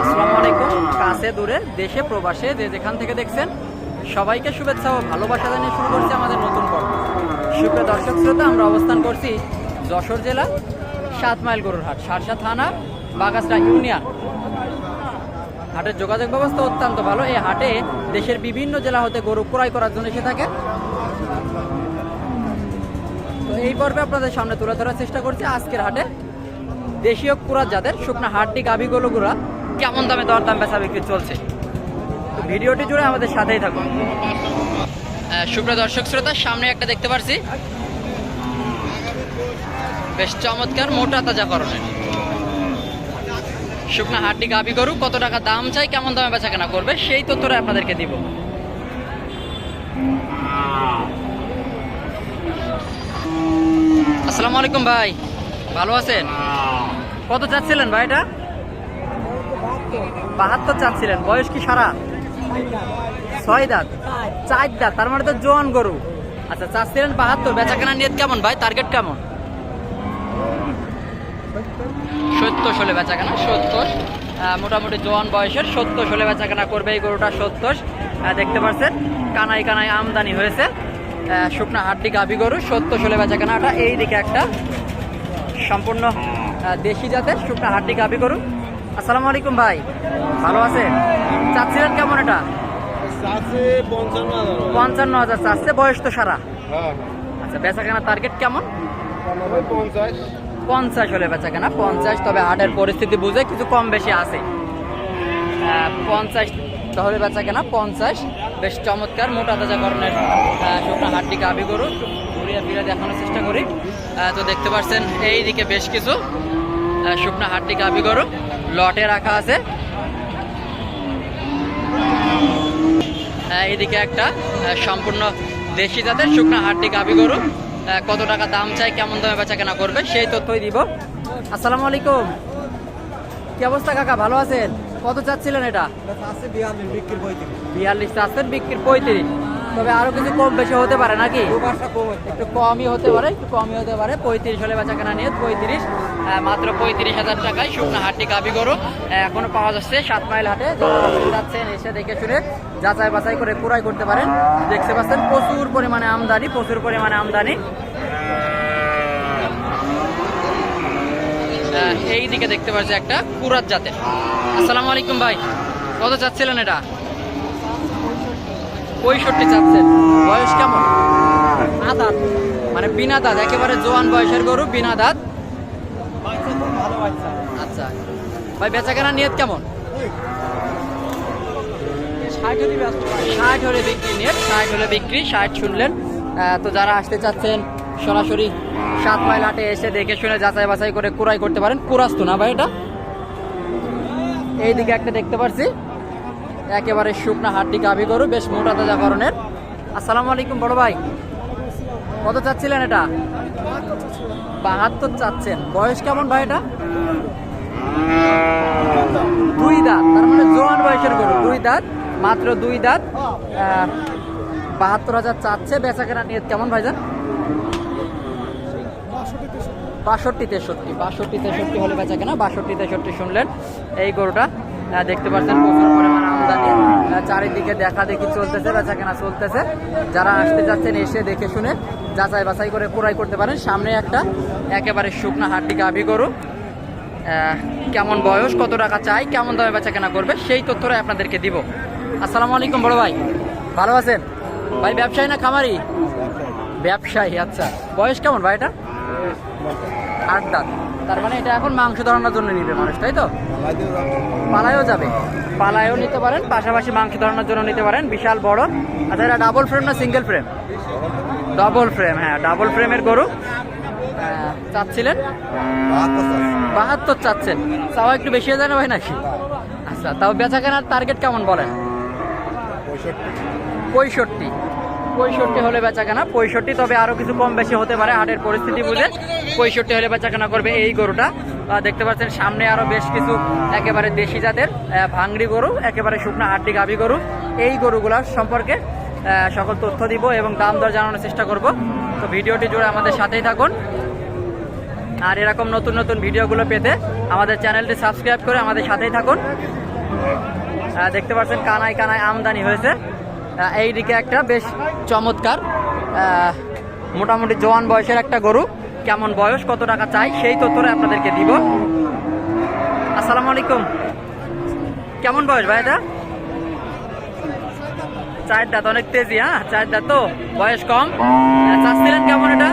আসসালামু আলাইকুম। কাছে দূরে, দেশে, প্রবাসে যে যেখান থেকে দেখছেন, সবাইকে শুভেচ্ছা ও ভালোবাসা জানিয়ে শুরু করছি আমাদের নতুন পর্ব। সুপ্রিয় দর্শক শ্রোতা, আমরা অবস্থান করছি যশোর জেলা সাত মাইল গরুর হাট, সারসা থানা বাগাসরা ইউনিয়ন। হাটের যোগাযোগ ব্যবস্থা অত্যন্ত ভালো। এই হাটে দেশের বিভিন্ন জেলা হতে গরু ক্রয় করার জন্য এসে থাকে। তো এই পর্বে আপনাদের সামনে তুলে ধরার চেষ্টা করছি। আজকের হাটে দেশীয় কুড়া যাদের শুকনা হাড্ডি গাভি গরুগুড়া কেমন দামে দর দাম বেচা বিক্রি চলছে? ভিডিওটি জুড়ে আমাদের সাথেই থাকুন। সুপ্রিয় দর্শক শ্রোতা, সামনে একটা দেখতে পারছি। বেশ চমৎকার, মোটা তাজা করণের শুকনা হাড্ডি গাভি গরু, কত টাকা দাম চাই, কেমন দামে বেচা কেনা করবে, সেই তথ্যটা আপনাদেরকে দিব। আসসালামু আলাইকুম ভাই, ভালো আছেন? কত চাচ্ছিলেন ভাই এটা? বাহাত্তর চাচ্ছিলেন। বয়স কি সারা? ছয় দাঁত। চার দাঁত, তার মানে তো জোয়ান গরু। আচ্ছা চাচ্ছিলেন বাহাত্তর বেচা কেনা নিয়ত কেমন ভাই? টার্গেট কেমন? সত্তর ষোলো বেচা কেনা সত্তর মোটামুটি জোয়ান বয়সের, সত্তর ষোলো বেচা কেনা করবে এই গরুটা, সত্তর। দেখতে পাচ্ছেন কানাই কানাই আমদানি হয়েছে। শুকনা হাড্ডি গাভি গরু, সত্তর ষোলো বেচা কেনাটা এই দিকে একটা সম্পূর্ণ দেশি জাতের শুকনা হাড্ডি গাভি গরু। আসসালামু আলাইকুম ভাই। ভালো আছেন? চাচ্ছিলেন কেমন এটা? পঞ্চান্ন হাজার। চাচ্ছে বয়স তো সারা। হ্যাঁ। আচ্ছা বেচা কেনা টার্গেট কেমন পঞ্চাশ। হলে বেচা কেনা পঞ্চাশ তবে হাটের পরিস্থিতি বুঝে কিছু কম বেশি আছে। পঞ্চাশ তাহলে বেচা কেনা পঞ্চাশ। বেশ চমৎকার মোটা তাজা করণের শুকনো গাভি গরু। একটু ঘুরিয়ে ফিরে দেখানোর চেষ্টা করি। তো দেখতে পাচ্ছেন এই দিকে বেশ কিছু শুকনো হাড্ডি গাভি গরু। লটে রাখা আছে। আহ, এইদিকে একটা সম্পূর্ণ দেশি জাতের শুকনো হাড্ডি গাভি গরু। আহ, কত টাকা দাম চাই কেমন দামে বেচা কেনা করবে সেই তথ্যই দিব। আসসালামু আলাইকুম। কি অবস্থা কাকা ভালো আছেন? কত চাচ্ছিলেন এটা? বিয়াল্লিশ চাচ্ছেন বিক্রির পঁয়ত্রিশ। তবে আরও কিছু কম বেশি হতে পারে নাকি? একটু কমই হতে পারে একটু কমই হতে পারে। পঁয়ত্রিশ হলে বেচা কেনা নিয়ে পঁয়ত্রিশ মাত্র পঁয়ত্রিশ হাজার টাকায় শুকনো হাটটি গাবি গরু এখনও পাওয়া যাচ্ছে সাত মাইল হাটে। যাচ্ছেন এসে দেখে শুনে যাচাই বাছাই করে কুড়াই করতে পারেন। দেখতে পাচ্ছেন প্রচুর পরিমাণে আমদানি প্রচুর পরিমাণে আমদানি। এই দিকে দেখতে পাচ্ছি একটা কুরাত জাতের। আসসালামু আলাইকুম ভাই। কত চাচ্ছিলেন এটা? পঁয়ষট্টি চাচ্ছেন। বয়স কেমন? আদাত। মানে বিনা দাঁত একেবারে জোয়ান বয়সের গরু বিনা দাঁত। আচ্ছা। ভাই বেচা কেনা নিয়ত কেমন? ষাট হলে বিক্রি নিয়ত ষাট হলে বিক্রি ষাট শুনলেন। তো যারা আসতে চাচ্ছেন সরাসরি সাত মাইল হাটে এসে দেখে শুনে যাচাই বাছাই করে কুড়াই করতে পারেন। কুরাস তো না ভাই এটা? এইদিকে একটা দেখতে পাচ্ছি একেবারে শুকনা হাড্ডি গাভি গরু, বেশ মোটা তাজা করণের আসসালামু আলাইকুম বড় ভাই। কত চাচ্ছিলেন এটা? বাহাত্তর চাচ্ছেন। বয়স কেমন ভাই এটা? দুই দাঁত, তার মানে জোয়ান বয়সের গরু, দুই দাঁত, মাত্র দুই দাঁত। বাহাত্তর হাজার চাচ্ছে বেচা কেনা নিয়ে কেমন ভাইজান বাষট্টি তেষট্টি বাষট্টি তেষট্টি হলে বেচা কেনা বাষট্টি তেষট্টি শুনলেন। এই গরুটা দেখতে পাচ্ছেন, প্রচুর চারিদিকে দেখা দেখি চলতেছে বেচা কেনা চলতেছে। যারা আসতে যাচ্ছেন এসে দেখে শুনে যাচাই বাছাই করে পুরাই করতে পারেন। সামনে একটা একেবারে শুকনা হাড্ডি গাভি গরু। কেমন বয়স, কত টাকা চাই, কেমন দামে বেচা কেনা করবে, সেই তথ্যটাই আপনাদেরকে দিব। আসসালামু আলাইকুম, বড় ভাই। ভালো আছেন? ভাই, ব্যবসায়ী না খামারি? ব্যবসায়ী আচ্ছা। বয়স কেমন ভাই এটা? আট দাঁত। তার মানে এটা এখন মাংস ধরানোর জন্য নিবে মানুষ, তাই তো? পালায়ও যাবে। পালায়ও নিতে পারেন, পাশাপাশি মাংস ধরানোর জন্য নিতে পারেন। বিশাল বড়। আচ্ছা এটা ডাবল ফ্রেম না সিঙ্গেল ফ্রেম ডাবল ফ্রেম হ্যাঁ ডাবল ফ্রেমের গরু। চাচ্ছিলেন? বাহাত্তর চাচ্ছেন। তাও একটু বেশি হয়ে যায় না ভাই নাকি? আচ্ছা তাও বেচা কেনার টার্গেট কেমন বলেন? পঁয়ষট্টি। পঁয়ষট্টি হলে বেচা কেনা পঁয়ষট্টি, তবে আরও কিছু কম বেশি হতে পারে হাটের পরিস্থিতি বুঝে। পঁয়ষট্টি হলে বেচা কেনা করবে এই গরুটা। দেখতে পাচ্ছেন সামনে আরও বেশ কিছু একেবারে দেশি জাতের ভাঙড়ি গরু, একেবারে শুকনা হাড্ডি গাভি গরু। এই গরুগুলার সম্পর্কে সকল তথ্য দিব এবং দাম দর জানানোর চেষ্টা করব। তো ভিডিওটি জুড়ে আমাদের সাথেই থাকুন। আর এরকম নতুন নতুন ভিডিওগুলো পেতে আমাদের চ্যানেলটি সাবস্ক্রাইব করে আমাদের সাথেই থাকুন। দেখতে পাচ্ছেন কানায় কানায় আমদানি হয়েছে। এইদিকে একটা বেশ চমৎকার মোটামুটি জোয়ান বয়সের একটা গরু। কেমন বয়স কত টাকা চাই সেই তথ্যটা আপনাদেরকে দিব। আসসালামু আলাইকুম। কেমন বয়স ভাই এটা? চার দাঁত অনেক তেজি হ্যাঁ? চার দাঁত তো বয়স কম। আহ, চাচ্ছিলেন কেমন এটা?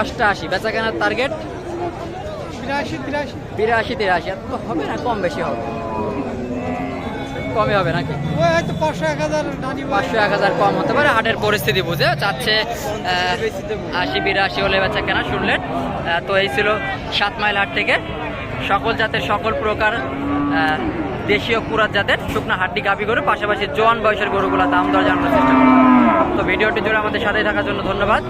অষ্টআশি বেচা কেনার টার্গেট বিরাশি তিরাশি এত হবে না কম বেশি হবে। কমই হবে নাকি? ওই হয়তো পাঁচশো এক হাজার পাঁচশো এক হাজার কম হতে পারে। হাটের পরিস্থিতি বুঝে চাচ্ছে আশি বিরাশি হলে বেচা কেনা শুনলেন। তো এই ছিল সাত মাইল হাট থেকে। সকল জাতের সকল প্রকার দেশীয় কুরাত জাতের শুকনা হাড্ডি গাবি গরু পাশাপাশি জোয়ান বয়সের গরুগুলা দাম দর জানানোর চেষ্টা করলাম তো ভিডিওটি জুড়ে আমাদের সাথে থাকার জন্য ধন্যবাদ।